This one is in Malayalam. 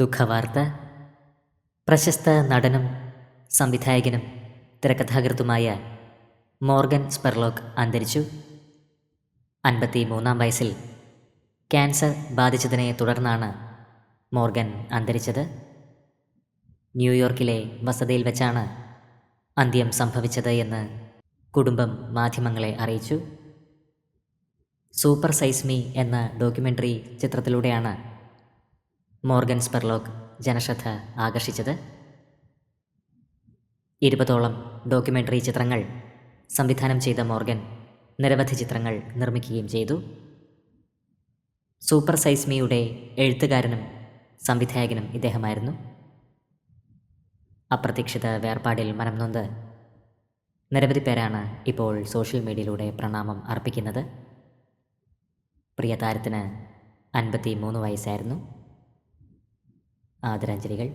ദുഃഖവാർത്ത പ്രശസ്ത നടനും സംവിധായകനും തിരക്കഥാകൃത്തുമായ മോർഗൻ സ്പെർലോക്ക് അന്തരിച്ചു. അൻപത്തി മൂന്നാം വയസ്സിൽ ക്യാൻസർ ബാധിച്ചതിനെ തുടർന്നാണ് മോർഗൻ അന്തരിച്ചത്. ന്യൂയോർക്കിലെ വസതിയിൽ വെച്ചാണ് അന്ത്യം സംഭവിച്ചത് എന്ന് കുടുംബം മാധ്യമങ്ങളെ അറിയിച്ചു. സൂപ്പർ സൈസ്മി എന്ന ഡോക്യുമെന്ററി ചിത്രത്തിലൂടെയാണ് മോർഗൻ സ്പെർലോക്ക് ജനശ്രദ്ധ ആകർഷിച്ചത്. ഇരുപതോളം ഡോക്യുമെന്ററി ചിത്രങ്ങൾ സംവിധാനം ചെയ്ത മോർഗൻ നിരവധി ചിത്രങ്ങൾ നിർമ്മിക്കുകയും ചെയ്തു. സൂപ്പർ സൈസ് മീയുടെ എഴുത്തുകാരനും സംവിധായകനും ഇദ്ദേഹമായിരുന്നു. അപ്രതീക്ഷിത വേർപാടിൽ മനം നൊന്ത് നിരവധി പേരാണ് ഇപ്പോൾ സോഷ്യൽ മീഡിയയിലൂടെ പ്രണാമം അർപ്പിക്കുന്നത്. പ്രിയ താരത്തിന് അൻപത്തി മൂന്ന് വയസ്സായിരുന്നു. ஆதராஞ்சலிகள்.